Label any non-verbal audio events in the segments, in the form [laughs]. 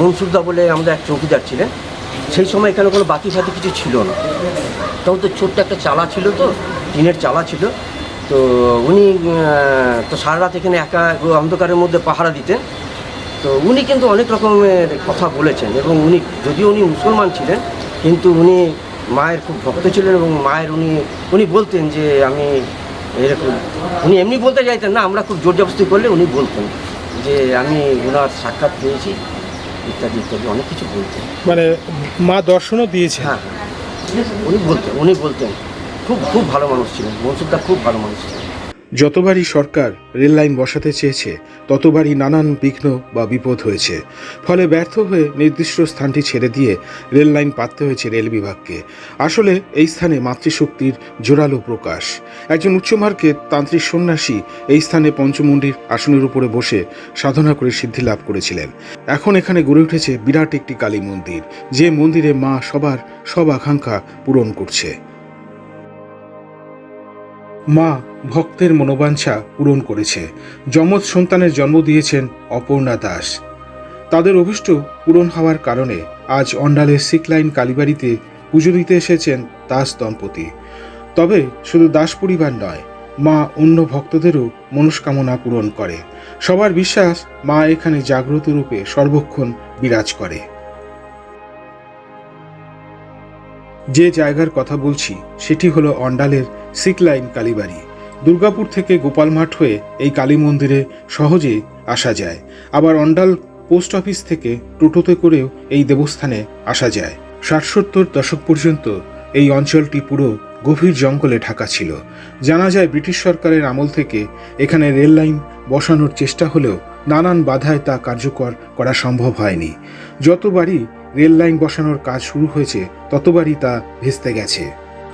মনসুরদা বলে আমাদের এক চৌকিদার ছিলেন। সেই সময় এখানে কোনো বাতি ফাতি কিছু ছিল না। তখন তো ছোট্ট একটা চালা ছিল তো, টিনের চালা ছিল। তো উনি তো সারা রাত এখানে একা অন্ধকারের মধ্যে পাহারা দিতেন। তো উনি কিন্তু অনেক রকমের কথা বলেছেন এবং উনি, যদিও উনি মুসলমান ছিলেন, কিন্তু উনি মায়ের খুব ভক্ত ছিলেন এবং মায়ের উনি উনি বলতেন যে আমি এরকম, উনি এমনি বলতে চাইতেন না, আমরা খুব জোর জবস্তি করলে উনি বলতেন যে আমি ওনার সাক্ষাৎ পেয়েছি। ইত্যাদি ইত্যাদি অনেক কিছু বলতেন। মানে মা দর্শনও দিয়েছে হ্যাঁ হ্যাঁ। উনি বলতেন উনি বলতেন। খুব খুব ভালো মানুষ ছিলেন মনসুরদা খুব ভালো মানুষ ছিলেন। যতবারই সরকার রেল লাইন বসাতে চেয়েছে, ততবারই নানান বিঘ্ন বা বিপদ হয়েছে। ফলে ব্যর্থ হয়ে নির্দিষ্ট স্থানটি ছেড়ে দিয়ে রেল লাইন পাততে হয়েছে রেল বিভাগকে। আসলে এই স্থানে মাতৃশক্তির জোরালো প্রকাশ। একজন উচ্চমার্গের তান্ত্রিক সন্ন্যাসী এই স্থানে পঞ্চমুণ্ডির আসনের উপরে বসে সাধনা করে সিদ্ধি লাভ করেছিলেন। এখন এখানে গড়ে উঠেছে বিরাট একটি কালী মন্দির, যে মন্দিরে মা সবার সব আকাঙ্ক্ষা পূরণ করছে। মা ভক্তের মনোবাঞ্ছা পূরণ করেছে। যমজ সন্তানের জন্ম দিয়েছেন অপর্ণা দাস। তাদের অভিষ্ট পূরণ হওয়ার কারণে আজ অন্ডালের সিকলাইন কালীবাড়িতে পুজো দিতে এসেছেন দাস দম্পতি। তবে শুধু দাস পরিবার নয়, মা অন্য ভক্তদেরও মনস্কামনা পূরণ করে। সবার বিশ্বাস মা এখানে জাগ্রত রূপে সর্বক্ষণ বিরাজ করে। যে জায়গার কথা বলছি, সেটি হলো অন্ডালের সিকলাইন কালীবাড়ি। দুর্গাপুর থেকে গোপালমাঠ হয়ে এই কালী মন্দিরে সহজে আসা যায়। আবার অন্ডাল পোস্ট অফিস থেকে টোটোতে করেও এই দেবস্থানে আসা যায়। ষাট সত্তর দশক পর্যন্ত এই অঞ্চলটি পুরো গভীর জঙ্গলে ঢাকা ছিল। জানা যায় ব্রিটিশ সরকারের আমল থেকে এখানে রেল লাইন বসানোর চেষ্টা হলেও নানান বাধায় তা কার্যকর করা সম্ভব হয়নি। যতবারই রেল লাইন বসানোর কাজ শুরু হয়েছে, ততবারই তা ভেস্তে গেছে।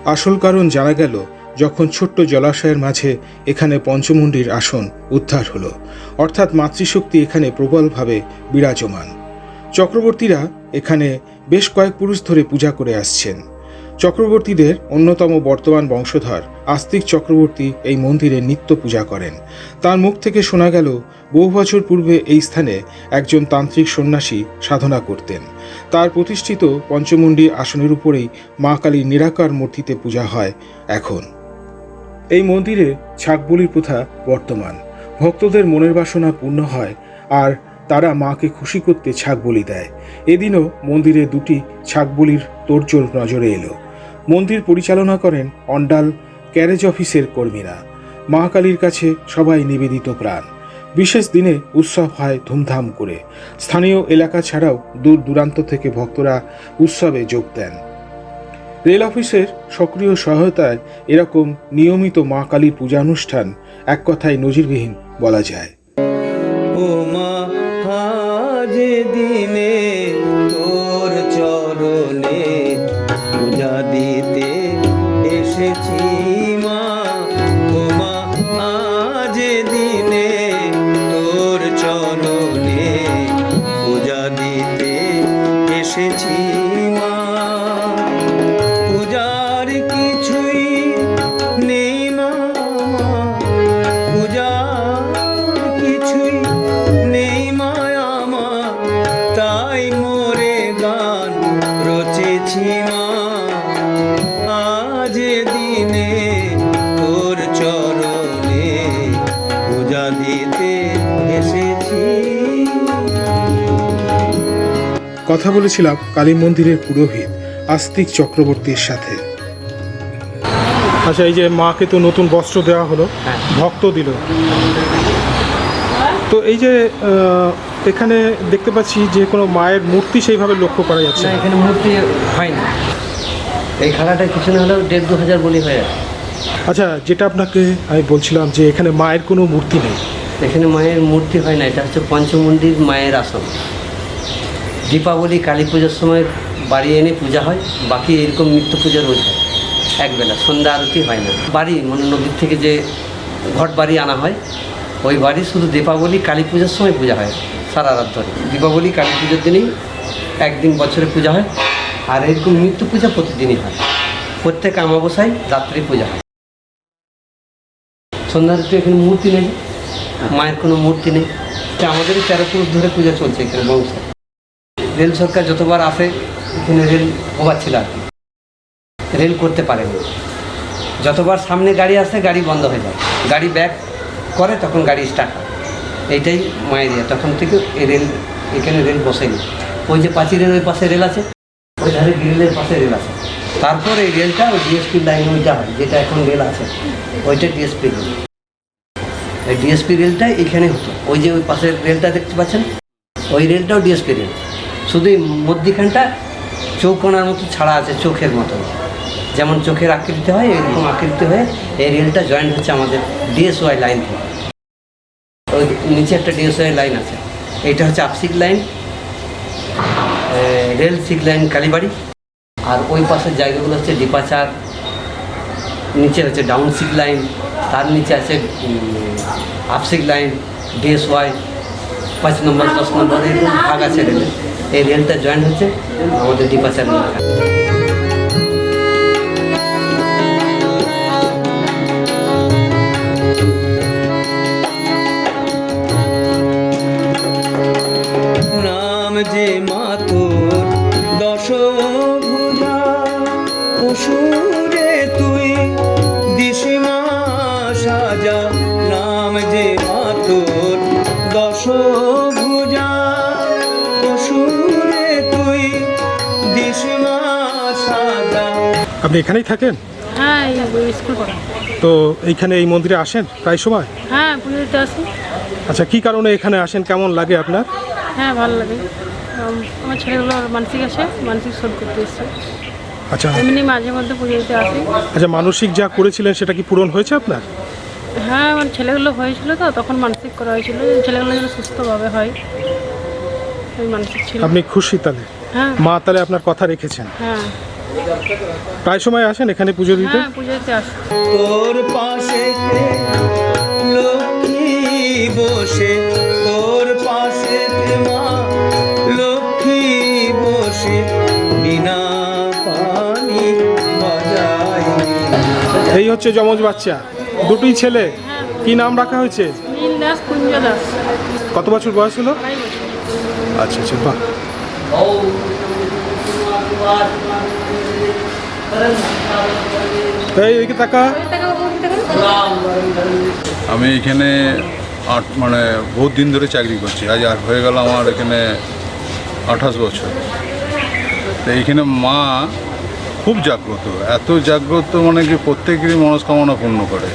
আসল কারণ জানা গেল যখন ছোট্ট জলাশয়ের মাঝে এখানে পঞ্চমুণ্ডির আসন উদ্ধার হলো। অর্থাৎ মাতৃশক্তি এখানে প্রবলভাবে বিরাজমান। চক্রবর্তীরা এখানে বেশ কয়েক পুরুষ ধরে পূজা করে আসছেন। চক্রবর্তীদের অন্যতম বর্তমান বংশধর আস্তিক চক্রবর্তী এই মন্দিরে নিত্য পূজা করেন। তার মুখ থেকে শোনা গেল, বহু বছর পূর্বে এই স্থানে একজন তান্ত্রিক সন্ন্যাসী সাধনা করতেন। তার প্রতিষ্ঠিত পঞ্চমুণ্ডী আসনের উপরেই মা কালীর নিরাকার মূর্তিতে পূজা হয় এখন। এই মন্দিরে ছাগবলির প্রথা বর্তমান। ভক্তদের মনের বাসনা পূর্ণ হয় আর তারা মাকে খুশি করতে ছাগ বলি দেয়। এদিনও মন্দিরে দুটি ছাগবলির তোড়জোড় নজরে এলো। মন্দির পরিচালনা করেন অন্ডাল ক্যারেজ অফিসের কর্মীরা। মা কালীর কাছে সবাই নিবেদিত প্রাণ। বিশেষ দিনে উৎসব হয় ধুমধাম করে। স্থানীয় এলাকা ছাড়াও দূর দূরান্ত থেকে ভক্তরা উৎসবে যোগ দেন। রেল অফিসের সক্রিয় সহায়তায় এরকম নিয়মিত মা কালীর পূজানুষ্ঠান এক কথায় নজিরবিহীন বলা যায়। ও মা কথা বলেছিলাম কালী মন্দিরের পুরোহিত আস্তিক চক্রবর্তীর সাথে। আচ্ছা এই যে মাকে তো নতুন বস্ত্র দেওয়া হলো হ্যাঁ। ভক্ত দিল। তো এই যে এখানে দেখতে পাচ্ছি যে কোনো মায়ের মূর্তি সেইভাবে লক্ষ্য করা যাচ্ছে না। এখানে মূর্তি হয় না এই খেলাটা কিছু না হলেও দেড় দু হাজার বলি হয়ে আচ্ছা যেটা আপনাকে আমি বলছিলাম যে এখানে মায়ের কোনো মূর্তি নেই। এখানে মায়ের মূর্তি হয় না এটা হচ্ছে পঞ্চমন্দির মায়ের আসন দীপাবলি, কালী পুজোর সময় বাড়ি এনে পূজা হয়, বাকি এরকম নিত্য পূজা রোজ হয় একবেলা সন্ধ্যা আরতি হয় না। বাড়ি মানে নদীর থেকে যে ঘট বাড়ি আনা হয়, ওই বাড়ি শুধু দীপাবলি, কালী পুজোর সময় পূজা হয়, সারা রাত ধরে। দীপাবলি, কালী পুজোর দিনেই একদিন বছরে পূজা হয়, আর এরকম নিত্য পূজা প্রতিদিনই হয়। প্রত্যেক অমাবস্যায় রাত্রি পূজা হয়। সন্ধ্যা আরতি এখানে মূর্তি নেই, মায়ের কোনো মূর্তি নেই। তো আমাদের তেরো পুরুষ ধরে পূজা চলছে এখানে বংশে রেল সরকার যতবার আসে, এখানে রেল ওভার ছিল আর কি। রেল করতে পারেনি যতবার সামনে গাড়ি আসে, গাড়ি বন্ধ হয়ে যায়। গাড়ি ব্যাক করে, তখন গাড়ি স্টার্ট হয়। এইটাই মায়ের ইয়ে। তখন থেকে এই রেল, এখানে রেল বসেনি। ওই যে পাঁচিরের ওই পাশে রেল আছে, ওই ধারে গ্রিলের পাশে রেল আছে। তারপর এই রেলটা ওই ডিএসপি লাইন ওইটা হয়, যেটা এখন রেল আছে, ওইটা ডিএসপি রেল। এই ডিএসপি রেলটা এখানে হতো। ওই যে ওই পাশের রেলটা দেখতে পাচ্ছেন, ওই রেলটাও ডিএসপি রেল। শুধু এই মধ্যিখানটা চৌকোনার মতো ছাড়া আছে, চোখের মতো। যেমন চোখের আকৃতি হয়, এরকম আকৃতি হয়ে এই রেলটা জয়েন্ট হচ্ছে আমাদের ডিএসওয়াই লাইন থেকে। ওই নিচে একটা ডিএসওয়াই লাইন আছে। এটা হচ্ছে up sick line rail sick line Kalibari. আর ওই পাশের জায়গাগুলো হচ্ছে ডিপাচার নিচে হচ্ছে ডাউন সিক লাইন তার নিচে আছে আপসিক লাইন ডিএসওয়াই পাঁচ নম্বর দশ নম্বর এরকম ভাগ আছে রেলের। এই রেলটা জয়েন হচ্ছে আমাদের ডিপাচার আপনি এখানেই থাকেন? হ্যাঁ স্কুল তো এইখানে এই মন্দিরে আসেন প্রায় সময়? হ্যাঁ পুজো দিতে আসি। আচ্ছা কি কারণে এখানে আসেন? কেমন লাগে আপনার? হ্যাঁ ভালো লাগে। আমার ছেলেগুলো মানসিক আছে মানসিক শোধ করতে এসছে। আচ্ছা। এমনি মাঝে মধ্যে পুজো দিতে আসি। আচ্ছা মানসিক যা করেছিলেন সেটা কি পূরণ হয়েছে আপনার? হ্যাঁ আমার ছেলেগুলো হয়েছিল তো তখন মানসিক করা হয়েছিল। ছেলেগুলো যেন সুস্থভাবে হয় ওই মানসিক ছিল। আপনি খুশি তাহলে? হ্যাঁ। মা তাহলে আপনার কথা রেখেছেন? হ্যাঁ। প্রায় সময় আসেন এখানে পুজো দিতে? হ্যাঁ পুজো দিতে আসি। তোর পাশে লক্ষ্মী বসে। তোর পাশে মা? লক্ষ্মী বসে। বিনা পানি এই হচ্ছে যমজ বাচ্চা। দুটোই ছেলে। কি নাম রাখা হয়েছে? কত বছর বয়স হলো? আচ্ছা আচ্ছা বাহ। আমি এখানে আট মানে বহুত দিন ধরে চাকরি করছি। আজ আর হয়ে গেল আমার এখানে আঠাশ বছর। তো এইখানে মা খুব জাগ্রত, এত জাগ্রত মানে কি প্রত্যেকেরই মনস্কামনা পূর্ণ করে।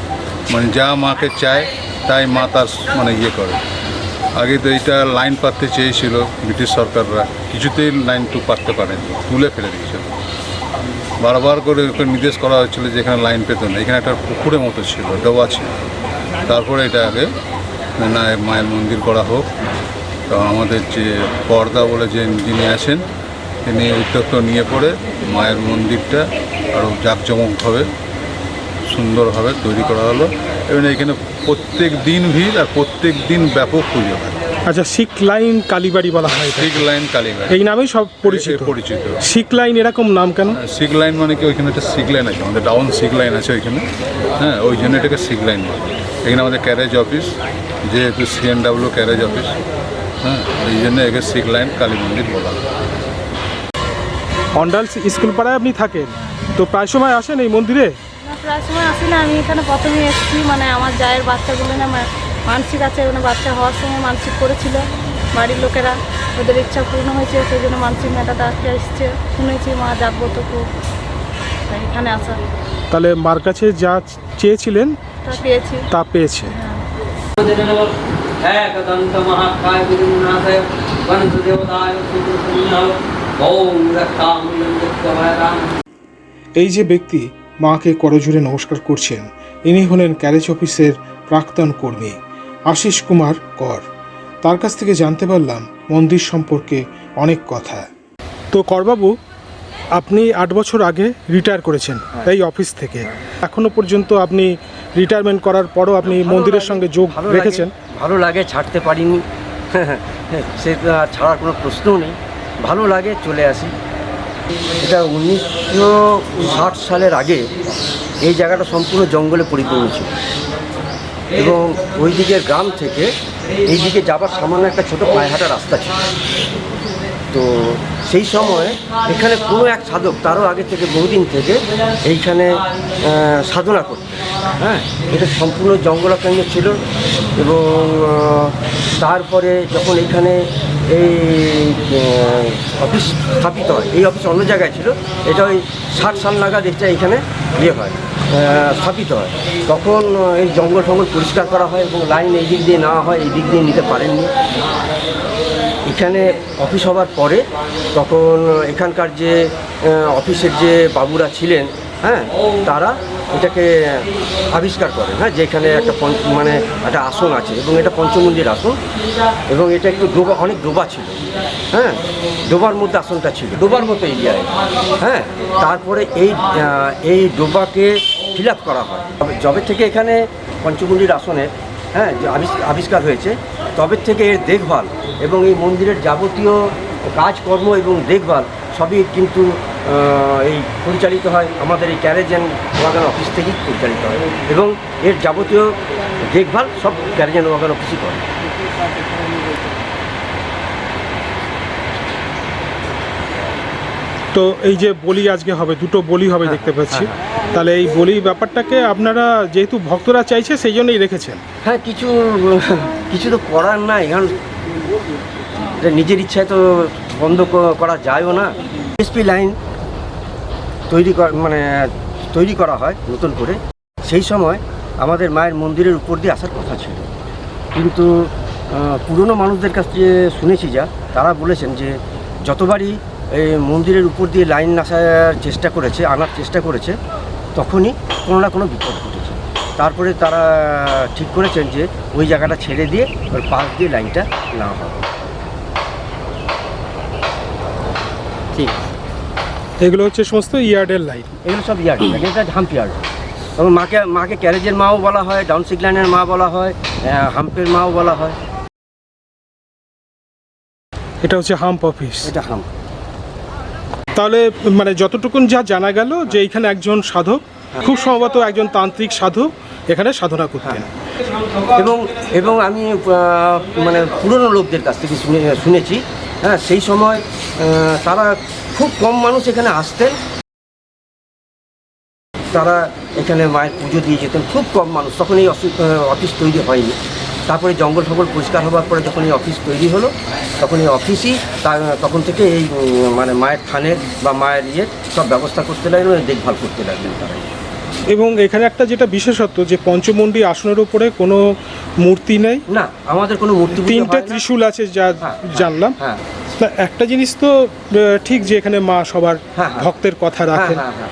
মানে যা মাকে চায়, তাই মা তার মানে ইয়ে করে। আগে তো এইটা লাইন পাততে চেয়েছিল ব্রিটিশ সরকাররা, কিছুতেই লাইন টু পাততে পারেনি, তুলে ফেলে দিয়েছিল। বারবার করে ওকে নির্দেশ করা হয়েছিল যে এখানে লাইন পেত না। এখানে একটা পুকুরের মতো ছিল, ডোবা ছিল। তারপরে এটা আগে না মায়ের মন্দির করা হোক। তো আমাদের যে পর্দা বলে যে যিনি আছেন, তিনি উদ্যোগটা নিয়ে পড়ে মায়ের মন্দিরটা আরও জাঁকজমকভাবে সুন্দরভাবে তৈরি করা হলো। এবং এখানে প্রত্যেক দিন ভিড় আর প্রত্যেক দিন ব্যাপক পুজো হয়। আচ্ছা শিখ লাইন কালীবাড়ি বলা হয় শিখ লাইন কালীবাড়ি। এই নামেই সব পরিচিত। পরিচিত। শিখ লাইন এরকম নাম কেন? শিখ লাইন মানে কি? ওইখানে একটা শিখ লাইন আছে আমাদের ডাউন শিখ লাইন আছে ওইখানে। হ্যাঁ ওই জন্য এটাকে শিখ লাইন বলে। এখানে আমাদের ক্যারেজ অফিস যেহেতু সিএনডাব্লিউ ক্যারেজ অফিস হ্যাঁ এই জন্য একে শিখ লাইন কালী মন্দির বলা হয়। অন্ডাল স্কুল পাড়ায় আপনি থাকেন? তো প্রায় সময় আসেন এই মন্দিরে? না, প্রায় সময় আসি না আমি এখানে প্রথমে এসেছি মানে আমার জায়ের বাচ্চাগুলো না মা- মানসিক আছে ওখানে বাচ্চা হওয়ার সময় মানসিক করেছিল। বাড়ির লোকেরা ওদের ইচ্ছা পূর্ণ হয়েছে সেই জন্য মানসিক মেয়েটা আজকে এসছে শুনেছি মা যাব তো খুব এখানে আসা। তাহলে মার কাছে যা চেয়েছিলেন তা পেয়েছি। তা পেয়েছে। হ্যাঁ। এই যে ব্যক্তি মাকে করজোড়ে নমস্কার করছেন ইনি হলেন ক্যারেজ অফিসের প্রাক্তন কর্মী। আশিস কুমার কর। তার কাছ থেকে জানতে পারলাম মন্দির সম্পর্কে অনেক কথা। তো করবাবু আপনি আট বছর আগে রিটায়ার করেছেন এই অফিস থেকে। এখনও পর্যন্ত আপনি রিটায়ারমেন্ট করার পরও আপনি মন্দিরের সঙ্গে যোগ রেখেছেন। ভালো লাগে ছাড়তে পারিনি। [laughs] সে ছাড়ার কোনো প্রশ্নও নেই। ভালো লাগে চলে আসি। এটা উনিশশো ষাট সালের আগে এই জায়গাটা সম্পূর্ণ জঙ্গলে পরিপূর্ণ ছিল। এবং ওই দিকের গ্রাম থেকে এই দিকে যাবার সামান্য একটা ছোট হাঁটা রাস্তা ছিল। তো সেই সময় এখানে কোনো এক সাধক, তারও আগে থেকে বহুদিন থেকে এইখানে সাধনা করত। হ্যাঁ এটা সম্পূর্ণ জঙ্গলাকাণ্ড ছিল এবং তারপরে যখন এখানে এই অফিস স্থাপিত হয়, এই অফিস অন্য জায়গায় ছিল, এটা ওই ষাট সাল নাগাদ এটা এখানে ইয়ে হয় স্থাপিত হয়। তখন এই জঙ্গল টঙ্গল পরিষ্কার করা হয় এবং লাইন এই দিক দিয়ে নেওয়া হয়, এই দিক দিয়ে নিতে পারেননি। এখানে অফিস হওয়ার পরে তখন এখানকার যে অফিসের যে বাবুরা ছিলেন হ্যাঁ তারা এটাকে আবিষ্কার করেন হ্যাঁ যেখানে একটা পঞ্চ মানে একটা আসন আছে এবং এটা পঞ্চমন্দির আসন এবং এটা একটু ডোবা, অনেক ডোবা ছিল হ্যাঁ ডোবার মধ্যে আসনটা ছিল, ডোবার মতো এরিয়ায় হ্যাঁ তারপরে এই এই ডোবাকে ফিল করা হয়। যবে থেকে এখানে পঞ্চমন্দির আসনের হ্যাঁ আবিষ্কার হয়েছে। তবে থেকে এর দেখভাল এবং এই মন্দিরের যাবতীয় কাজকর্ম এবং দেখভাল সবই কিন্তু এই পরিচালিত হয়, আমাদের এই ক্যারেজ অ্যান্ড ওয়াগান অফিস থেকেই পরিচালিত হয় এবং এর যাবতীয় দেখভাল সব ক্যারেজ অ্যান্ড ওয়াগান অফিসই করে। তো এই যে বলি আজকে হবে দুটো বলি হবে দেখতে পাচ্ছি। তাহলে এই বলি ব্যাপারটাকে আপনারা যেহেতু ভক্তরা চাইছে সেই জন্যই রেখেছেন। হ্যাঁ কিছু কিছু তো করার নাই কারণ নিজের ইচ্ছায় তো বন্ধ করা যায়ও না। এসপি লাইন তৈরি কর- মানে তৈরি করা হয় নতুন করে। সেই সময় আমাদের মায়ের মন্দিরের উপর দিয়ে আসার কথা ছিল। কিন্তু পুরনো মানুষদের কাছ থেকে শুনেছি যা তারা বলেছেন যে যতবারই এই মন্দিরের উপর দিয়ে লাইন আসার চেষ্টা করেছে আনার চেষ্টা করেছে তখনই কোনো না কোনো বিপদ ঘটেছে। তারপরে তারা ঠিক করেছেন যে ওই জায়গাটা ছেড়ে দিয়ে ওর পাশ দিয়ে লাইনটা না হবে ঠিক। এগুলো হচ্ছে সমস্ত ইয়ার্ডের লাইন। এগুলো সব ইয়ার্ড এটা হাম্প ইয়ার্ড। এবং মাকে মাকে ক্যারেজের মাও বলা হয় ডাউন সিগলাইনের মা বলা হয় হাম্পের মাও বলা হয়। এটা হচ্ছে হাম্প অফিস। এটা হাম্প। তাহলে মানে যতটুকুন যা জানা গেল যে এখানে একজন সাধক, খুব সম্ভবত একজন তান্ত্রিক সাধক এখানে সাধনা করতেন। এবং এবং আমি মানে পুরনো লোকদের কাছ থেকে শুনে, শুনেছি হ্যাঁ সেই সময় তারা খুব কম মানুষ এখানে আসতেন। তারা এখানে মায়ের পুজো দিয়ে যেতেন, খুব কম মানুষ, তখন এই অফি- অফিস তৈরি হয়নি। তারপরে জঙ্গল ফঙ্গল পরিষ্কার হওয়ার পরে যখন এই অফিস তৈরি হলো তখন এই অফিসই তখন থেকে এই মানে মায়ের থানের বা মায়ের ইয়ে সব ব্যবস্থা করতে লাগলেন এবং দেখভাল করতে লাগলেন তারা। এবং এখানে একটা যেটা বিশেষত্ব যে পঞ্চমন্ডি আসনের উপরে কোনো মূর্তি নেই? না আমাদের কোনো মূর্তি তিনটে ত্রিশূল আছে যা হ্যাঁ, জানলাম। হ্যাঁ। একটা জিনিস তো ঠিক যে এখানে মা সবার হ্যাঁ, হ্যাঁ। ভক্তের কথা হ্যাঁ রাখেন হ্যাঁ হ্যাঁ।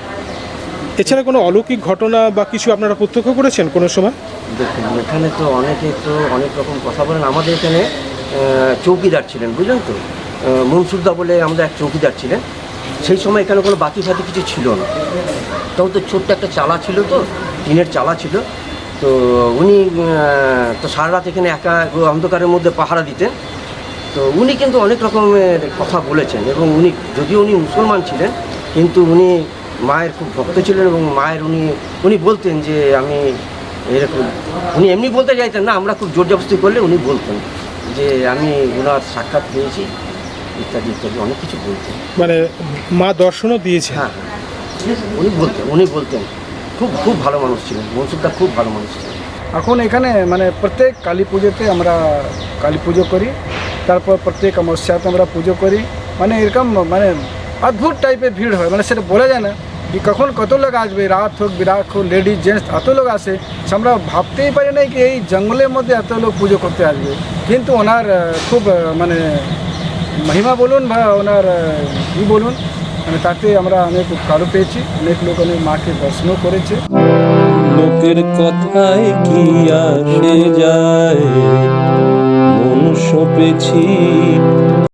এছাড়া কোনো অলৌকিক ঘটনা বা কিছু আপনারা প্রত্যক্ষ করেছেন কোনো সময়? দেখুন, এখানে তো অনেকে তো অনেক রকম কথা বলেন। আমাদের এখানে চৌকিদার ছিলেন, বুঝলেন তো? মনসুরদা বলে আমাদের এক চৌকিদার ছিলেন। সেই সময় এখানে কোনো বাতি ফাতি কিছু ছিল না। তখন তো ছোট্ট একটা চালা ছিল তো, টিনের চালা ছিল। তো উনি তো সারা রাত এখানে একা অন্ধকারের মধ্যে পাহারা দিতেন। তো উনি কিন্তু অনেক রকমের কথা বলেছেন এবং উনি, যদিও উনি মুসলমান ছিলেন, কিন্তু উনি মায়ের খুব ভক্ত ছিলেন এবং মায়ের উনি উনি বলতেন যে আমি এরকম উনি এমনি বলতে চাইতেন না আমরা খুব জোর জবস্তি করলে উনি বলতেন যে আমি ওনার সাক্ষাৎ পেয়েছি ইত্যাদি ইত্যাদি অনেক কিছু বলতেন। মানে মা দর্শনও দিয়েছে হ্যাঁ হ্যাঁ। উনি বলতেন উনি বলতেন। খুব খুব ভালো মানুষ ছিলেন মনসুরদা খুব ভালো মানুষ ছিলেন। এখন এখানে মানে প্রত্যেক কালী পুজোতে আমরা কালী পুজো করি তারপর প্রত্যেক অমাবস্যাতে আমরা পুজো করি। মানে এরকম মানে অদ্ভুত টাইপের ভিড় হয় মানে সেটা বলা যায় না। যে কখন কত লোক আসবে, রাত হোক, বিরাট হোক লেডিস জেন্টস এত লোক আসে আমরা ভাবতেই পারি না কি এই জঙ্গলের মধ্যে এত লোক পুজো করতে আসবে। কিন্তু ওনার খুব মানে মহিমা বলুন বা ওনার ই বলুন মানে তাতে আমরা অনেক উপকারও পেয়েছি। অনেক লোক অনেক মাকে দর্শনও করেছে। লোকের কথায় কি আসে যায়? মন সপেছি